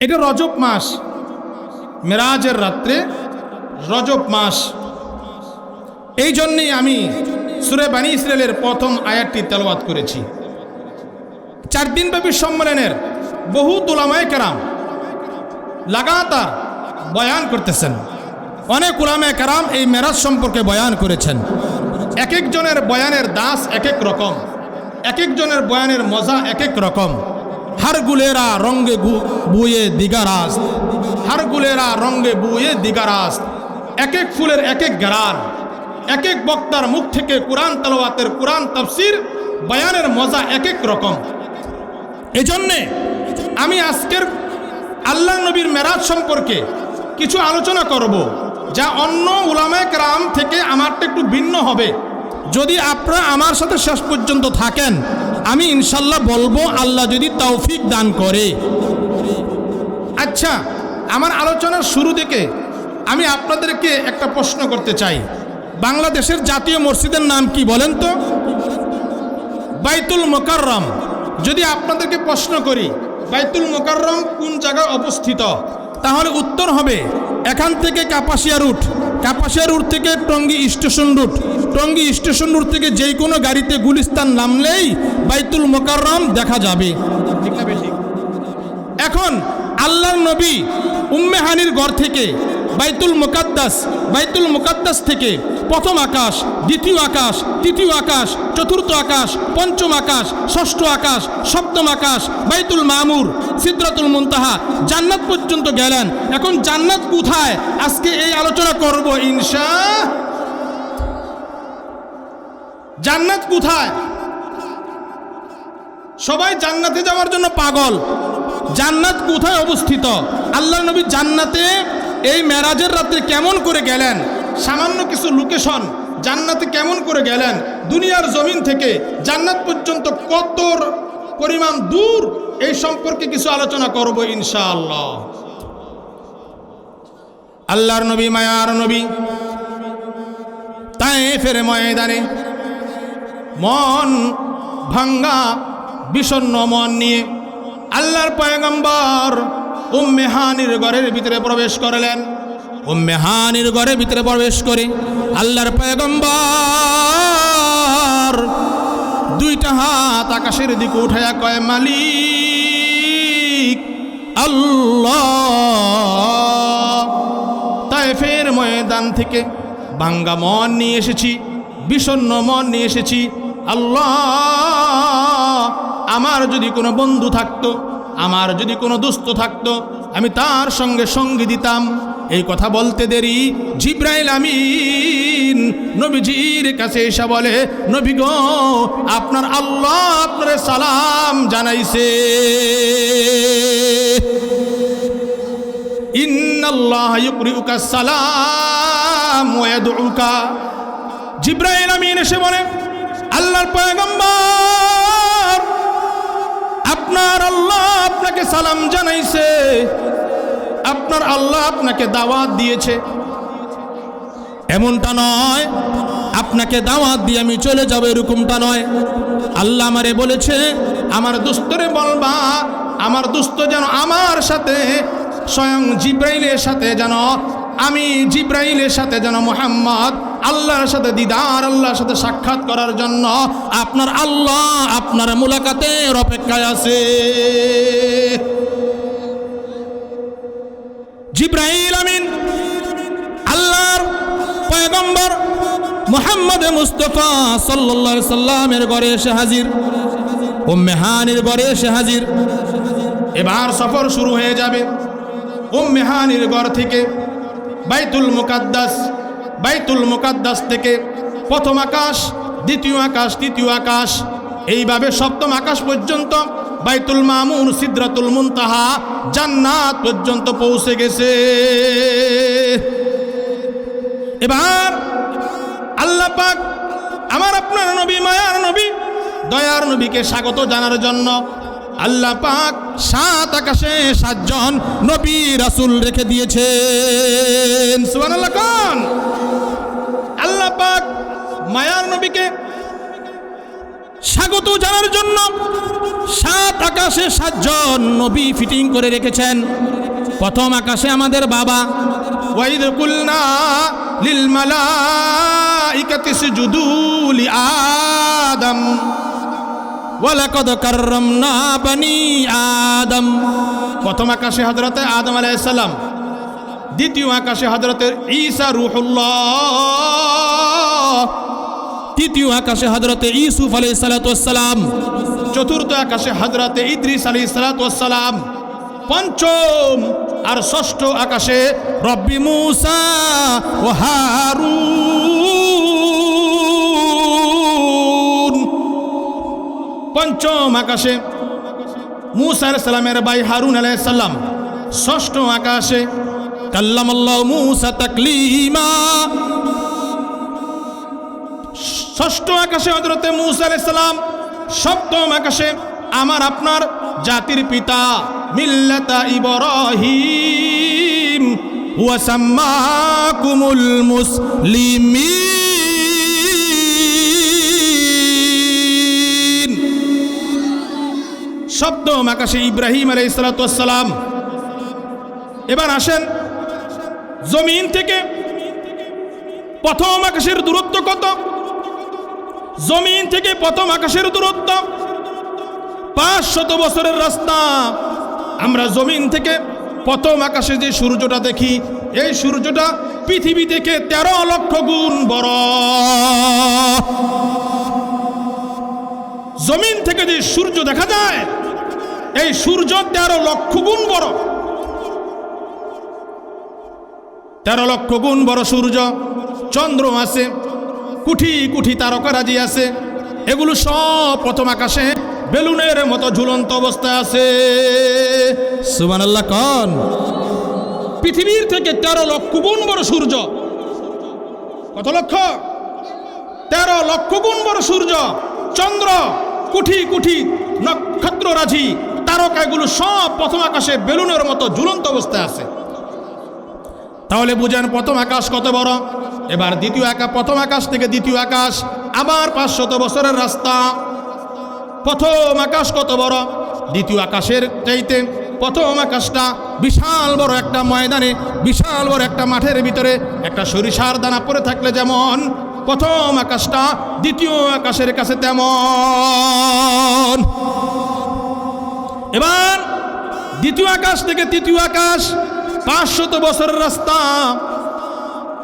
এটা রজব মাস। মেরাজের রাত্রে রজব মাস। এই জন্যেই আমি সুরে বানী ইসরায়েলের প্রথম আয়াতটি তেলওয়াত করেছি। চার দিনব্যাপী সম্মেলনের বহু তুলামায় কেরাম লাগাতার বয়ান করতেছেন। অনেক উলামায় কেরাম এই মেরাজ সম্পর্কে বয়ান করেছেন। এক একজনের বয়ানের দাস এক এক রকম। এক একজনের বয়ানের মজা এক এক রকম। হার গুলেরা রঙ্গে বুয়ে দিগারাস হার গুলেরা রঙ্গে বুয়ে দিগারাস এক এক ফুলের এক এক গেরান এক এক বক্তার মুখ থেকে কোরআন তালওয়াতের কোরআন তফসির বয়ানের মজা এক এক রকম এজন্যে আমি আজকের আল্লাহ নবীর মেরাজ সম্পর্কে কিছু আলোচনা করব, যা অন্য উলামায় রাম থেকে আমারটা একটু ভিন্ন হবে। যদি আপনারা আমার সাথে শেষ পর্যন্ত থাকেন, আমি ইনশাল্লাহ বলব, আল্লাহ যদি তৌফিক দান করে। আচ্ছা আমার আলোচনার শুরু থেকে আমি আপনাদেরকে একটা প্রশ্ন করতে চাই। বাংলাদেশের জাতীয় মসজিদের নাম কি বলেন তো? বাইতুল মোকাররম। যদি আপনাদেরকে প্রশ্ন করি, বাইতুল মোকাররম কোন জায়গায় অবস্থিত? তাহলে উত্তর হবে এখান থেকে কাপাসিয়া রুট। কাপাসিয়া রুট থেকে Tongi station route. Tongi station route থেকে যেই কোনো গাড়িতে গুলিস্তান নামলেই বাইতুল মোকাররম দেখা যাবে। এখন আল্লাহর নবী উম্মেহানির ঘর থেকে বাইতুল মুকাদ্দাস বাইতুল মুকাদ্দাস থেকে প্রথম আকাশ, দ্বিতীয় আকাশ, তৃতীয় আকাশ, চতুর্থ আকাশ, পঞ্চম আকাশ, ষষ্ঠ আকাশ, সপ্তম আকাশ, বাইতুল মামুর, সিদ্রাতুল মুনতাহা। জান্নাত পর্যন্ত গেলেন। এখন জান্নাত কোথায়? আজকে এই আলোচনা করব ইনশা জান্নাত কোথায়? সবাই জান্নাতে যাওয়ার জন্য পাগল। জান্নাত কোথায় অবস্থিত? আল্লাহ নবী জান্নাতে এই মেরাজের রাত্রে কেমন করে গেলেন? সামান্য কিছু লোকেশন জান্নাতে কেমন করে গেলেন? দুনিয়ার জমিন থেকে জান্নাত পর্যন্ত কত পরিমাণ দূর? এই সম্পর্কে কিছু আলোচনা করব ইনশাআল্লাহ। আল্লাহর নবী, মায়ার নবী তাই ফেরে ময়দানে মন ভাঙ্গা, বিষণ্ণ মন নিয়ে আল্লাহর পয়গম্বর উম্মে হানির ঘরের ভিতরে প্রবেশ করলেন। উম্মে হানির ঘরের ভিতরে প্রবেশ করে আল্লাহর পয়গম্বর দুইটা হাত আকাশের দিকে উঠাইয়া কয়, মালিক আল্লাহ ময়দান থেকে ভাঙ্গা মন নিয়ে এসেছি, বিষণ্ণ মন নিয়ে এসেছি। আল্লাহ, আমার যদি কোনো বন্ধু থাকতো আমার যদি কোনো দুস্থ থাকতো, আমি তার সঙ্গে সঙ্গী দিতাম। এই কথা বলতে দেরি। জিব্রাইল আমিন নবীজির কাছে এসে বলে, নবী গো, আপনার আল্লাহ আপনার সালাম জানাইছে। ইন্নাল্লাহ সালাম জিব্রাইল আমিন এসে বলে, আল্লাহর পয়গম্বর আপনার আল্লাহ আপনাকে সালাম জানাইছে। আপনার আল্লাহ আপনাকে দাওয়াত দিয়েছে। এমনটা নয়, আপনাকে দাওয়াত দিয়ে আমি চলে যাব, এরকমটা নয়। আল্লাহ আমারে বলেছে, আমার দুস্তরে বলবা, আমার দুস্ত যেন আমার সাথে, স্বয়ং জিব্রাইলের সাথে যেন আমি জিব্রাইলের সাথে যেন মোহাম্মদ আল্লাহর সাথে দিদার, আল্লাহর সাথে সাক্ষাৎ করার জন্য আপনার আল্লাহ আপনার মুলাকাতের অপেক্ষায় আছে। জিব্রাইল আমিন, আল্লাহর পয়গম্বর মোহাম্মদ মুস্তফা আলাইহি সাল্লামের ঘরে এসে হাজির, উম্মে হানির ঘরে এসে হাজির। এবার সফর শুরু হয়ে যাবে। উম্মে হানির ঘর থেকে বাইতুল মুকাদ্দাস বাইতুল মুকাদ্দাস থেকে প্রথম আকাশ, দ্বিতীয় আকাশ, তৃতীয় আকাশ। এইভাবে সপ্তম আকাশ পর্যন্ত বাইতুল মামুন, সিদ্রাতুল মুনতাহা জান্নাত পর্যন্ত পৌঁছে গেছে। এবার আল্লাহ পাক আমার আপনার নবী, মায়ার নবী, দয়ার নবীকে স্বাগত জানার জন্য আল্লাহ পাক সাত আকাশে সাতজন নবী রাসূল রেখে দিয়েছেন। কোন? আল্লাহ পাক মায়ার নবীকে স্বাগত জানার জন্য সাত আকাশে সাতজন নবী ফিটিং করে রেখেছেন। প্রথম আকাশে আমাদের বাবা, ওয়াইদ কুলনা লিল সুজুদু আদম। ওয়ালাকাদ কাররামনা বানি আদম। প্রথম আকাশে হযরতে আদম আলাইহিস সালাম, দ্বিতীয় আকাশে হযরতের ঈসা রূহুল্লাহ, তৃতীয় আকাশে হজরতে ইউসুফ আলী সালাতাম চতুর্থ আকাশে হজরতে ইদ্রিস আলী সালাতাম পঞ্চম আর ষষ্ঠ আকাশে রব্বি মুসা ও হারুন। পঞ্চম আকাশে মুসা আলাইহিস সালামের ভাই হারুন আলাইহিস সালাম। ষষ্ঠ আকাশে কাল্লামাল্লাহ মুসা তাকলিমা। ষষ্ঠ আকাশে হজরতে মুসা আলাইসালাম সপ্তম আকাশে আমার আপনার জাতির পিতা মিল্লাতা ইব্রাহিম। ওয়াসাম্মাকুমুল মুসলিমিন। সপ্তম আকাশে ইব্রাহিম আলাইসালাম এবার আসেন, জমিন থেকে প্রথম আকাশের দূরত্ব কত? জমিন থেকে প্রথম আকাশের দূরত্ব পাঁচ শত বছরের রাস্তা। আমরা জমিন থেকে প্রথম আকাশে যে সূর্যটা দেখি, এই সূর্যটা পৃথিবী থেকে তেরো লক্ষ গুণ বড়। জমিন থেকে যে সূর্য দেখা যায় এই সূর্য তেরো লক্ষ গুণ বড়। তেরো লক্ষ গুণ বড় সূর্য চন্দ্র আছে, কুঠি কুঠি তারকারাজি আছে, এগুলো সব প্রথম আকাশে বেলুনের মতো ঝুলন্ত অবস্থায় আছে। সুবান আল্লাহ কন। পৃথিবীর থেকে তেরো লক্ষ গুণ বড় সূর্য। কত লক্ষ? তেরো লক্ষ গুণ বড় সূর্য, চন্দ্র, কুঠি কুঠি নক্ষত্ররাজি তারকাগুলো সব প্রথম আকাশে বেলুনের মতো ঝুলন্ত অবস্থায় আছে। তাহলে বুঝেন প্রথম আকাশ কত বড়? এবার দ্বিতীয় আকাশ প্রথম আকাশ থেকে দ্বিতীয় আকাশ, আবার পাঁচশত বছরের রাস্তা। প্রথম আকাশ কত বড়? দ্বিতীয় আকাশের চাইতে প্রথম আকাশটা বিশাল বড় একটা ময়দানে, বিশাল বড় একটা মাঠের ভিতরে একটা সরিষার দানা পরে থাকলে যেমন প্রথম আকাশটা দ্বিতীয় আকাশের কাছে তেমন। এবার দ্বিতীয় আকাশ থেকে তৃতীয় আকাশ, পাঁচশত বছরের রাস্তা।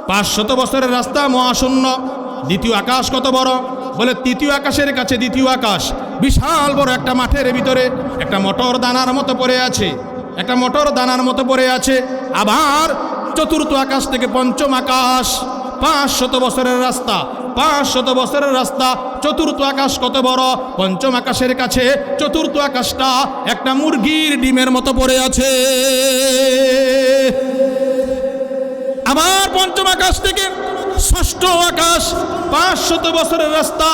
পাঁচশত বছরের রাস্তা মহাশূন্য। দ্বিতীয় আকাশ কত বড়? বলে তৃতীয় আকাশের কাছে দ্বিতীয় আকাশ। বিশাল বড় একটা মাঠের ভিতরে একটা মটর দানার মতো পড়ে আছে। একটা মটর দানার মতো পড়ে আছে। আবার চতুর্থ আকাশ থেকে পঞ্চম আকাশ। পাঁচ শত বছরের রাস্তা। পাঁচ শত বছরের রাস্তা, চতুর্থ আকাশ কত বড়? পঞ্চম আকাশের কাছে, চতুর্থ আকাশটা একটা মুরগির ডিমের মতো পড়ে আছে। আবার পঞ্চম আকাশ থেকে ষষ্ঠ আকাশ, পাঁচ শত বছরের রাস্তা,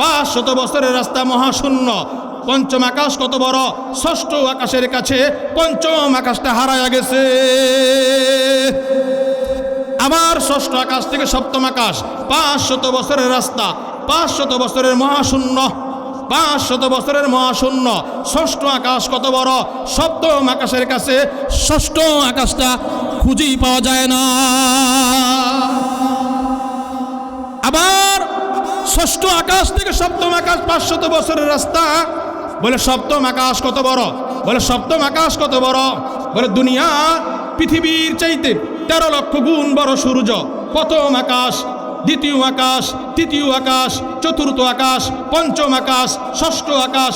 পাঁচ শত বছরের রাস্তা মহাশূন্য। পঞ্চম আকাশ কত বড়? ষষ্ঠ আকাশের কাছে পঞ্চম আকাশটা হারায়া গেছে। আবার ষষ্ঠ আকাশ থেকে সপ্তম আকাশ পাঁচ শত বছরের রাস্তা পাঁচ শত বছরের মহাশূন্য পাঁচ শত বছরের মহাশূন্য। ষষ্ঠ আকাশ কত বড়? সপ্তম আকাশের কাছে ষষ্ঠ আকাশটা খুঁজেই পাওয়া যায় না। আবার ষষ্ঠ আকাশ থেকে সপ্তম আকাশ, পাঁচশত বছরের রাস্তা। বলে সপ্তম আকাশ কত বড়? বলে সপ্তম আকাশ কত বড়? বলে দুনিয়া, পৃথিবীর চাইতে তেরো লক্ষ গুণ বড় সূর্য। প্রথম আকাশ, দ্বিতীয় আকাশ, তৃতীয় আকাশ, চতুর্থ আকাশ, পঞ্চম আকাশ, ষষ্ঠ আকাশ,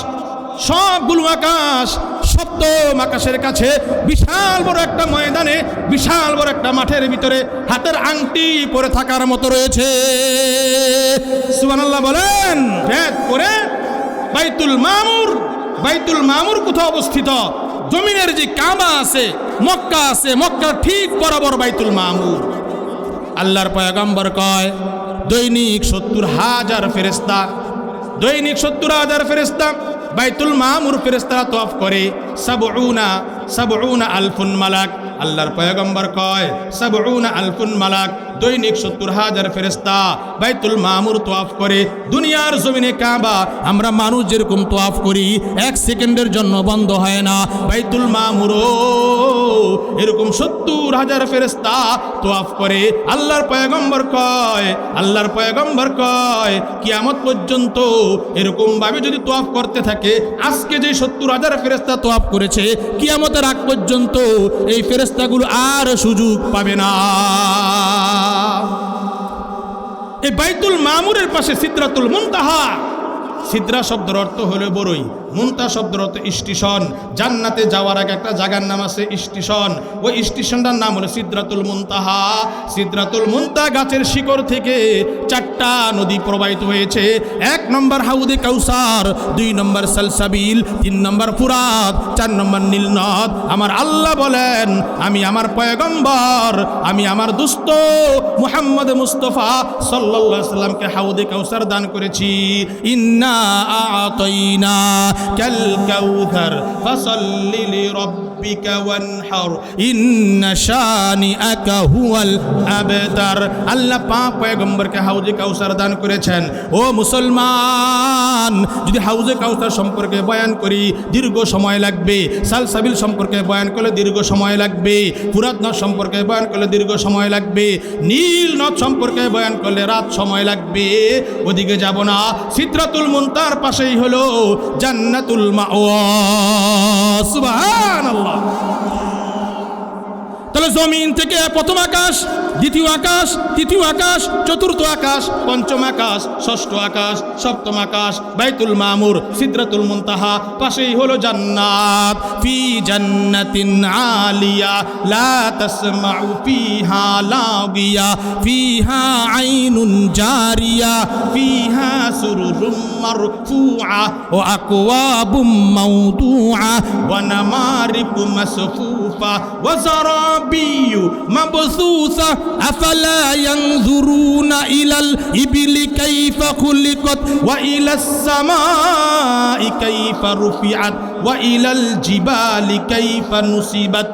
সবগুলো আকাশ সপ্তম আকাশের কাছে, বিশাল বড় একটা ময়দানে, বিশাল বড় একটা মাঠের ভিতরে হাতের আংটি পরে থাকার মতো রয়েছে। সুবহানাল্লাহ বলেন, ভেদ করে বাইতুল মামুর বাইতুল মামুর কোথাও অবস্থিত? জমিনের যে কাবা আছে, মক্কা আছে, মক্কার ঠিক বরাবর বাইতুল মামুর। আল্লাহর পয়গম্বর কয়, দৈনিক সত্তর হাজার ফেরেস্তা দৈনিক সত্তর হাজার ফেরেস্তা বাইতুল মামুর ফেরেস্তারা তফ করে। সাবউনা সাবউনা আলফুন মালাক। আল্লাহর পয়গম্বর কয় সব সাবউনা আলফুন মালাক। দৈনিক সত্তর হাজার ফেরেস্তা বাইতুল মামুর তোয়াফ করে। দুনিয়ার জমিনে কাবা, আমরা মানুষ যেরকম তোয়াফ করি, এক সেকেন্ডের জন্য বন্ধ হয় না। বাইতুল মামুরও এরকম সত্তর হাজার ফেরেস্তা তোয়াফ করে। আল্লাহর পয়গম্বর কয়, আল্লাহর পয়গম্বর কয়, কিয়ামত পর্যন্ত এরকম ভাবে যদি তোয়াফ করতে থাকে, আজকে যে সত্তর হাজার ফেরেস্তা তোয়াফ করেছে, কিয়ামতের আগ পর্যন্ত এই ফেরেস্তাগুলো আর সুযোগ পাবে না। এই বাইতুল মামুরের পাশে সিদ্রাতুল মুন্তাহা। সিদ্রা শব্দের অর্থ হলো বড়ই মুনতা শব্দের অর্থ স্টেশন। জান্নাতে যাওয়ার আগে একটা জায়গার নাম আছে স্টেশন। ওই স্টেশনটার নাম হলো সিদ্রাতুল মুনতাহা। সিদ্রাতুল মুনতা গাছের শিকড় থেকে চারটা নদী প্রবাহিত হয়েছে। এক নম্বর হাউদে কাউসার, দুই নম্বর সালসাবিল, তিন নম্বর ফুরাত, চার নম্বর নীলনদ। আমার আল্লাহ বলেন, আমি আমার পয়গম্বর, আমি আমার দুস্থ মুহাম্মদ মুস্তফা আলাইহি সাল্লামকে হাউদে কাউসার দান করেছি। ইন্না আতাইনা। كالكوثر فصل لربك লিরাব্বিকা ওয়ানহার, ইন্না শানিআকা হুয়াল আবতার। আল্লাহ পাক পয়গম্বরকে হাউজে কাউসার দান করেছেন। ও মুসলমান, যদি হাউজে কাউসার সম্পর্কে বয়ান করি, দীর্ঘ সময় লাগবে। সালসাবিল সম্পর্কে বয়ান করলে দীর্ঘ সময় লাগবে। নদ সম্পর্কে বয়ান করলে দীর্ঘ সময় লাগবে। নীল নদ সম্পর্কে বয়ান করলে রাত সময় লাগবে। ওদিকে যাব না। সিদ্রাতুল মুনতার পাশেই হলো জান্নাতুল মাওয়া। সুবহানাল্লাহ। 様 তাহলে জমিন থেকে প্রথম আকাশ, দ্বিতীয় আকাশ, তৃতীয় আকাশ, চতুর্থ আকাশ, পঞ্চম আকাশ, ষষ্ঠ আকাশ, সপ্তম আকাশ, বাইতুল মামুর, সিদ্রাতুল মুনতাহা, পাশেই হলো জান্নাত। ফি জান্নাতিন আলিয়া, লা তাসমাউ ফিহা লাগিয়া, ফিহা আইনুন জারিয়া, ফিহা সুরুরুম মারফুআ ওয়া আকওয়াবুম মাওদুআ ওয়া নামারিকু মাসফুফা, ওয়া জারাবিয়্যু মাবসুসা আফালা ইয়ানজুরুনা ইলাল ইবলি কাইফা খুলিকাত ওয়া ইলাস সামাই কাইফা রুফিআত ওয়া ইলাল জিবালি কাইফা নুসিবাত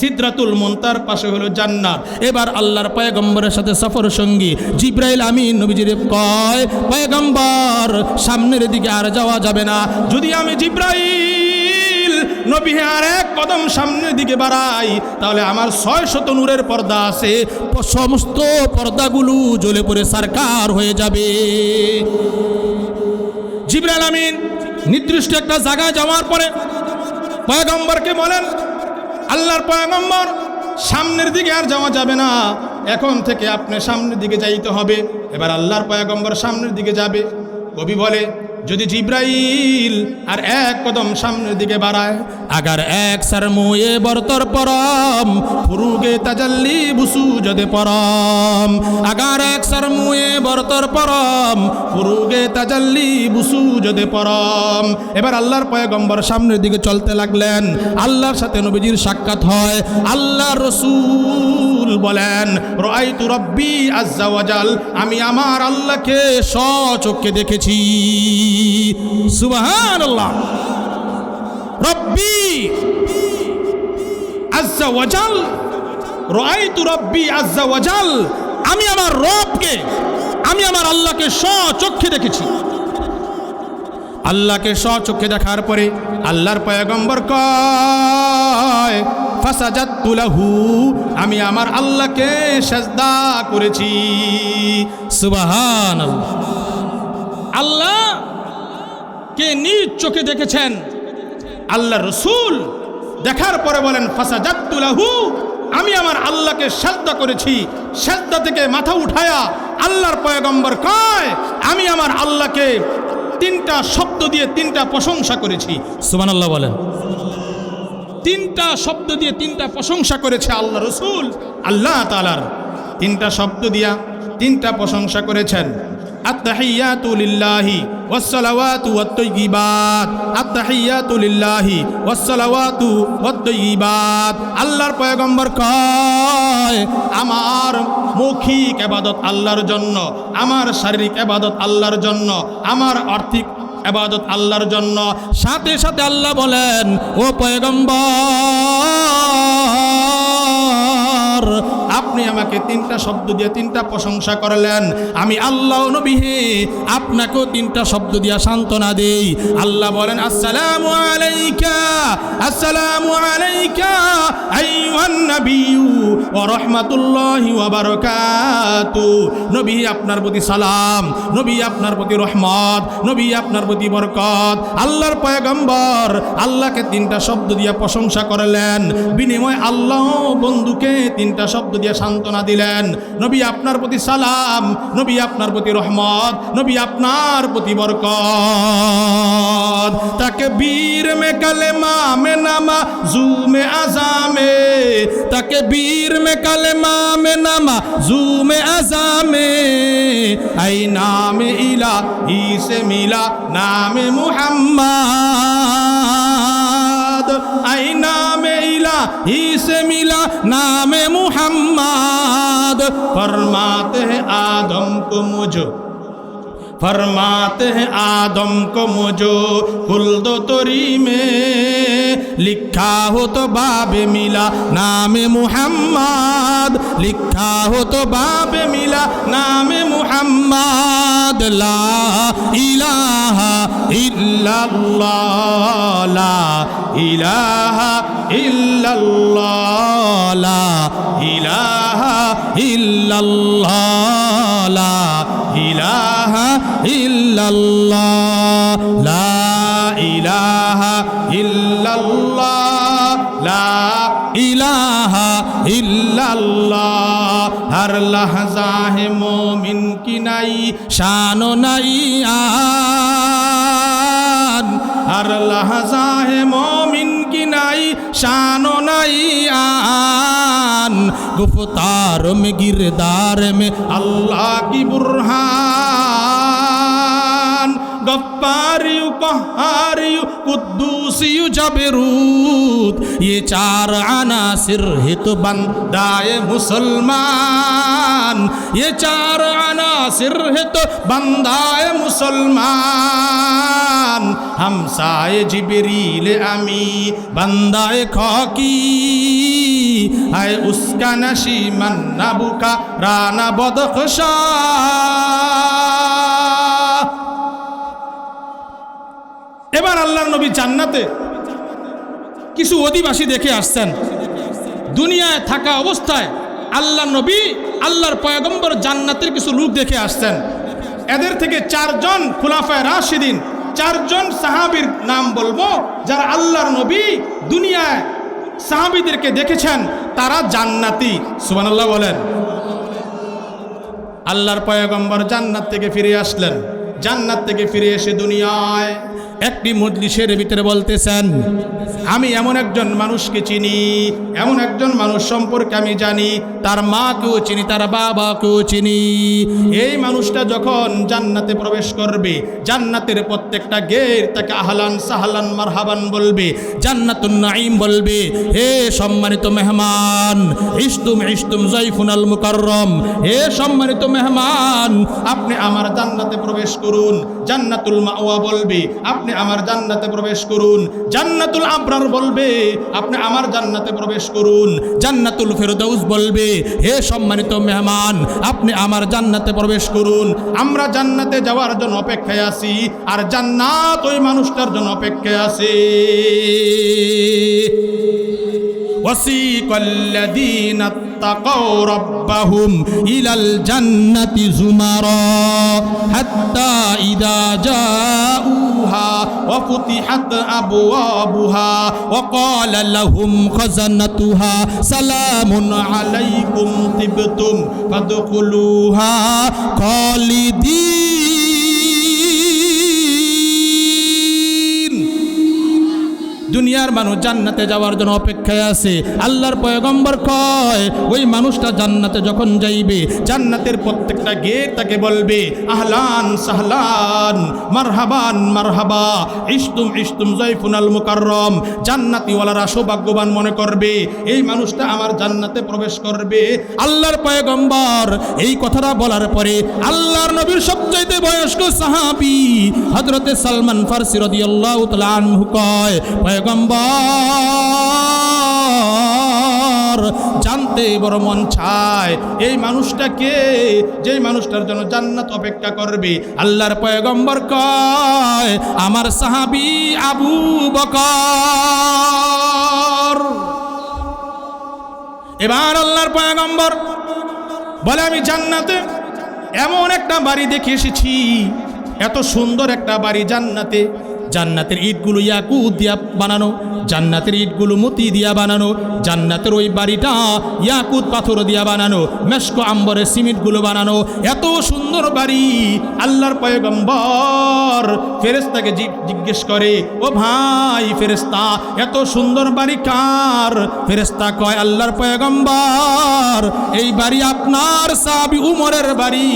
সিদ্রাতুল মন্তার পাশে হলো জান্নাত। এবার আল্লাহর পয়গম্বরের সাথে সফর সঙ্গী জিব্রাইল আমিন নবীজির কয়, পয়গম্বর, সামনের দিকে আর যাওয়া যাবে না। যদি আমি জিব্রাইল নবী আর এক কদম সামনের দিকে বাড়াই, তাহলে আমার ছয় শত নূরের পর্দা আছে। সমস্ত পর্দাগুলো জ্বলে পড়ে সারকার হয়ে যাবে। জিব্রাইল আমিন নির্দিষ্ট একটা জায়গায় যাওয়ার পরে পয়গম্বরকে বলেন, আল্লাহর পয়গম্বর, সামনের দিকে আর যাওয়া যাবে না। এখন থেকে আপনি সামনের দিকে যাইতে হবে। এবার আল্লাহর পয়গম্বর সামনের দিকে যাবে। কবি বলে যদি জিব্রাইল আর এক কদম সামনের দিকে বাড়ায়, আগার এক সার মুয়ে বরতর পরম, ফুরুগে তাজাল্লি বুসু যদে পরম, আগার এক সার মুয়ে বরতর পরম, ফুরুগে তাজাল্লি বুসু যদে পরম। এবার আল্লাহর পয়গম্বর সামনের দিকে চলতে লাগলেন। আল্লাহর সাথে নবীজির সাক্ষাৎ হয়। আল্লাহ রসুল বলেন রাইতু রব্বি আজ্জা ওয়াজাল আমি আমার আল্লাহকে সচক্ষে দেখেছি। রব্বি আজ্জা আজ্জা আমি আমার রবকে, আমি আমার আল্লাহকে সচক্ষে দেখেছি। আল্লাহকে সচক্ষে দেখার পরে আল্লাহর পয়গম্বর কয় ফাসাজাতুলাহু আমি আমার আল্লাহকে সেজদা করেছি। সুবাহান আল্লাহ কে নিজ চোখে দেখেছেন? আল্লাহ রসুল। দেখার পরে বলেন ফাসাজাতুলাহু আমি আমার আল্লাহকে শ্রদ্ধা করেছি। শ্রদ্ধা থেকে মাথা উঠায়া আল্লাহর পয়গম্বর কয়, আমি আমার আল্লাহকে তিনটা শব্দ দিয়ে তিনটা প্রশংসা করেছি। সুমান আল্লাহ বলেন। তিনটা শব্দ দিয়ে তিনটা প্রশংসা করেছে আল্লাহ রসুল, আল্লাহ তালার তিনটা শব্দ দিয়া তিনটা প্রশংসা করেছেন। আত্তাহিয়াতু ওয়াসসালাওয়াতু ওয়াত-তাইয়্যিবাত আত্তাহিয়াতু লিল্লাহি ওয়াসসালাওয়াতু ওয়াত-তাইয়্যিবাত আল্লাহর পয়গম্বর কয়, আমার মৌখিক ইবাদত আল্লাহর জন্য, আমার শারীরিক ইবাদত আল্লাহর জন্য, আমার আর্থিক এবাদত আল্লাহর জন্য। সাথে সাথে আল্লাহ বলেন, ও পয়গম্বর আমাকে তিনটা শব্দ দিয়ে তিনটা প্রশংসা করলেন। আমি আল্লাহ নবীহে আপনাকেও তিনটা শব্দ দিয়া সান্ত্বনা দেই। আল্লাহ বলেন, আসসালামু আলাইকা আসসালামু আলাইকা, আইয়ুহান নাবিয়্যু ওয়া রাহমাতুল্লাহি ওয়া বারাকাতু। নবী আপনার প্রতি সালাম, নবী আপনার প্রতি রহমত, নবী আপনার প্রতি বরকত। আল্লাহর পয়গম্বর আল্লাহকে তিনটা শব্দ দিয়ে প্রশংসা করলেন। বিনিময় আল্লাহ বন্ধুকে তিনটা শব্দ দিয়ে সান্ত্বনা দিলেন, নবী আপনার প্রতি সালাম, নবী আপনার প্রতি রহমত, নবী আপনার প্রতি বরকত। তাকে বীর মে কালেমা মে নামা জু মে আজামে তাকে বীর মে কালেমা মে নামা জু মে আজামে আই নামে ইলা ই সে মিলা, নামে মুহাম্মদ। আই নামে ہی سے ملا نام محمد۔ فرماتے ہیں آدم کو مجھ फरमाते हैं आदम को मुझो कुल दो तोरी में लिखा हो तो बाबे मिला नाम मुहम्मद लिखा हो तो बाबे मिला नाम मुहम्मद ला इलाहा इल्लल्लाह ला इलाहा इल्लल्लाह ला इलाहा इल्लल्लाह ला ইলাহা ইল্লাল্লাহ, লা ইলাহা ইল্লাল্লাহ, লা ইলাহা ইল্লাল্লাহ। হর লহজা হে মোমিন কি নাই শান নাই আর হর লহজা হে কি নাই শান गुफ्तार में गिरदार में अल्लाह की बुरहान गफ्फारियु कहारियु कुद्दूसियु जबरूत ये चार अनासिर है तो बंदाए मुसलमान ये चार अनासिर है तो बंदाए मुसलमान हम साए जिबरील अमी बंदाए खौकी है उसका नशी मन नबुका राना बदखशा আল্লাহর নবী জান্নাতে কিছু অধিবাসী দেখে আসছেন। দুনিয়ায় থাকা অবস্থায় আল্লাহ নবী আল্লাহর পয়গম্বর জান্নাতের কিছু লোক দেখে আসছেন। এদের থেকে চারজন খুলাফায় রাশিদিন, চারজন সাহাবীর নাম বলব, যারা আল্লাহর নবী দুনিয়ায় সাহাবীদেরকে দেখেছেন, তারা জান্নাতি। সুবহানাল্লাহ বলেন। আল্লাহর পয়গম্বর জান্নাত থেকে ফিরে আসলেন। জান্নাত থেকে ফিরে এসে দুনিয়ায় একটি মজলিসের ভিতরে বলতেছেন, আমি এমন একজন মানুষকে চিনি, এমন একজন মানুষ সম্পর্কে আমি জানি, তার মাকেও চিনি, তার বাবাকেও চিনি। এই মানুষটা যখন জান্নাতে প্রবেশ করবে, জান্নাতের প্রত্যেকটা গেট তাকে আহলান সাহালান মারহাবান বলবে, জান্নাতুন নাইম বলবে, হে সম্মানিত মেহমান, ইস্তুম ইস্তুম জয়ফুন আল মুকাররম, হে সম্মানিত মেহমান, আপনি আমার জান্নাতে প্রবেশ করুন। জান্নাতুল মাওয়া বলবে, আপনি আমার জান্নাতে প্রবেশ করুন জান্নাতুল আবরার বলবে আপনি আমার জান্নাতে প্রবেশ করুন জান্নাতুল ফেরদাউস বলবে হে সম্মানিত মেহমান আপনি আমার জান্নাতে প্রবেশ করুন আমরা জান্নাতে যাওয়ার জন্য অপেক্ষায় আছি আর জান্নাত ওই মানুষটার জন্য অপেক্ষায় আছে وسيق الذين اتقوا ربهم إلى الجنة زمرا حتى إذا جاءوها وفتحت أبوابها وقال لهم خزنتها سلام عليكم طبتم فادخلوها خالدين দুনিয়ার মানুষ জান্নাতে যাওয়ার জন্য অপেক্ষায় আছে। আল্লাহর পয়গম্বর কয়, ওই মানুষটা জান্নাতে যখন যাইবে, জান্নাতের প্রত্যেকটা গেট তাকে বলবে, আহলান সাহলান, মারহাবান, মারহাবা ইস্তুম ইস্তুম জয়ফুনাল মুকাররম। জান্নাতিওয়ালারা সৌভাগ্যবান মনে করবে, এই মানুষটা আমার জান্নাতে প্রবেশ করবে। আল্লাহর পয়গম্বর এই কথাটা বলার পরে আল্লাহর নবীর সবচাইতে বয়স্ক সাহাবি হজরতে সালমান ফারসি রাদিয়াল্লাহু কয় পয়গম্বর, জানতে বড় মন চায়। এই মানুষটাকে, যেই মানুষটার জন্য জান্নাত অপেক্ষা করবে, আল্লাহর পয়গম্বর কয়, আমার সাহাবি আবু বকর। এবার আল্লাহর পয়গম্বর বলে, আমি জান্নাতে এমন একটা বাড়ি দেখে এসেছি। এত সুন্দর একটা বাড়ি জান্নাতে। জান্নাতের ইটগুলো ইয়াকুত দিয়া বানানো, জান্নাতের ইটগুলো মতি দিয়া বানানো, জান্নাতের ওই বাড়িটা ইয়াকুত পাথর দিয়া বানানো, মেশকো আম্বরের সিমেন্টগুলো বানানো, এত সুন্দর বাড়ি। আল্লাহর পয়গম্বর ফেরেস্তাকে জিজ্ঞেস করে, ও ভাই ফেরেস্তা এত সুন্দর বাড়ি কার? ফেরেস্তা কয়, আল্লাহর পয়গম্বর, এই বাড়ি আপনার সাবি উমরের বাড়ি।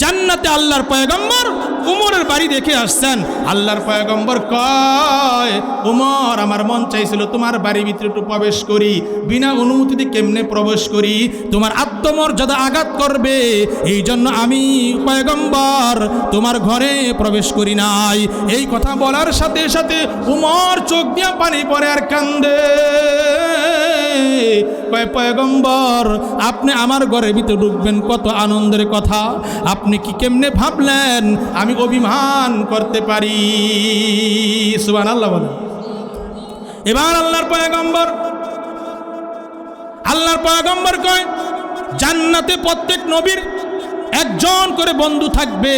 জান্নাতে আল্লাহর পয়গম্বর উমরের বাড়ি দেখে আসছেন। আল্লাহর পয়গম্বর কয়, উমর, আমার মন চাইছিল তোমার বাড়ির ভিতরে একটু প্রবেশ করি। বিনা অনুমতিতে কেমনে প্রবেশ করি? তোমার আত্মমর্যাদা আঘাত করবে। এই জন্য আমি পয়গম্বর, তোমার ঘরে প্রবেশ করি নাই। এই কথা বলার সাথে সাথে উমর চোখ দিয়া পানি পরে আর কান্দে। পয়গম্বর, আপনি আমার ঘরের ভিতরে ঢুকবেন, কত আনন্দের কথা। আপনি কি কেমনে ভাবলেন, আমি অভিমান করতে পারি? সুবান আল্লাহ বলেন। এবার আল্লাহর পয়গম্বর আল্লাহর পয়গম্বর কয়, জান্নাতে প্রত্যেক নবীর একজন করে বন্ধু থাকবে,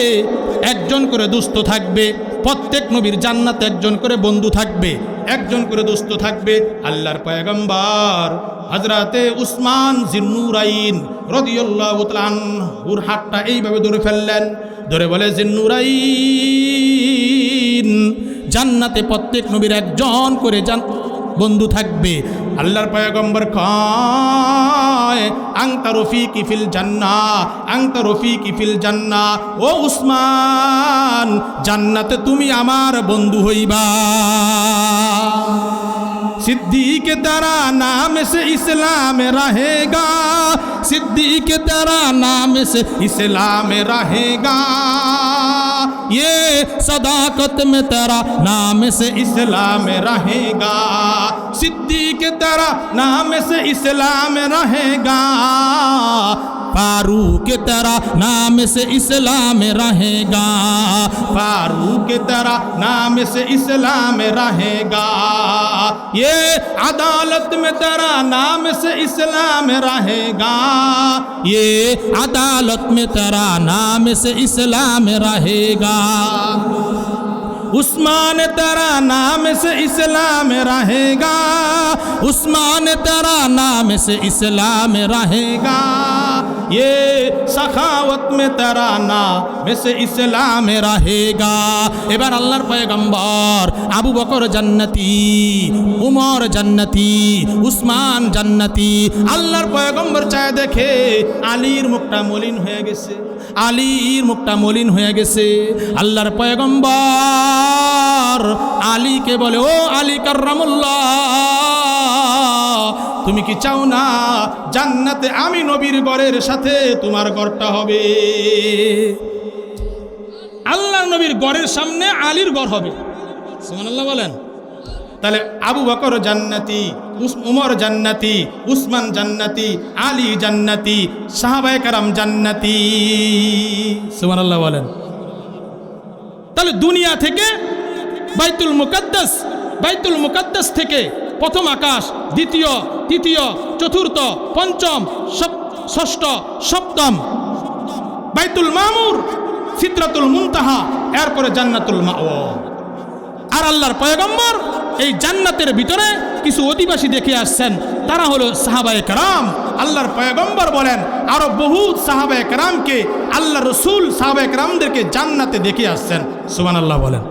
একজন করে দুস্থ থাকবে। প্রত্যেক নবীর জান্নাতে একজন করে বন্ধু থাকবে, একজন করে দুস্থ থাকবে। আল্লাহর পয়গম্বর হজরতে উসমান জিন্নুরাইন রদিউল্লাহ হাতটা এইভাবে ধরে ফেললেন। ধরে বলে, জিন্নুরাইন, জান্নাতে প্রত্যেক নবীর একজন করে বন্ধু থাকবে আল্লাহর পয়গম্বর কয় আংতা রফিক ফিল জান্না আংতা রফিক ফিল জান্না ও উসমান জান্নাতে তুমি আমার বন্ধু হইবা सिद्दीक तेरा नाम से इस्लाम रहेगा सिद्दीक तेरा नाम से इस्लाम रहेगा یہ صداقت میں تیرا نام سے اسلام رہے گا۔ صدیق تیرا نام سے اسلام رہے گا۔ فاروق تیرا نام سے اسلام رہے گا۔ فاروق تیرا نام سے اسلام رہے گا۔ یہ عدالت میں تیرا نام سے اسلام رہے گا۔ یہ عدالت میں تیرا نام سے اسلام رہے گا۔ عثمان تیرا نام سے اسلام رہے گا۔ عثمان تیرا نام سے اسلام رہے گا۔ ये सखावत में तेरा नाम से इस्लाम रहेगा এবার আল্লাহর পয়গম্বর আবু বকর জান্নাতি উমর জান্নাতি উসমান জান্নাতি আল্লাহর পয়গম্বর চায় দেখে আলীর মুখটা মলিন হয়ে গেছে আলীর মুখটা মলিন হয়ে গেছে আল্লাহর পয়গম্বর আলীকে বলে ও আলী কার্রামুল্লাহ তুমি কি চাও না? জান্নাতে আমি নবীর গড়ের সাথে তোমার গড়টা হবে। আল্লাহ নবীর গড়ের সামনে আলীর গড় হবে। সুবহানাল্লাহ বলেন। তাহলে আবু বকর জান্নাতি উমর জান্নাতি, উসমান জান্নাতি, আলী জান্নাতি, সাহাবায়ে কারাম জান্নাতি। সুবহানাল্লাহ বলেন। তাহলে দুনিয়া থেকে বাইতুল মুকাদ্দাস বাইতুল মুকাদ্দাস থেকে প্রথম আকাশ, দ্বিতীয়, তৃতীয়, চতুর্থ, পঞ্চম ষষ্ঠ, সপ্তম। বাইতুল মামুর, সিদ্রাতুল মুনতাহা, এরপরে জান্নাতুল মাওয়া। আর আল্লাহর পয়গম্বর এই জান্নাতের ভিতরে কিছু অধিবাসী দেখে আসছেন। তারা হলো সাহাবায়ে কারাম। আল্লাহর পয়গম্বর বলেন, আরও বহু সাহাবায়ে কারামকে আল্লাহ রসুল সাহাবায়ে কারামদেরকে জান্নাতে দেখে আসছেন। সুবহানাল্লাহ বলেন।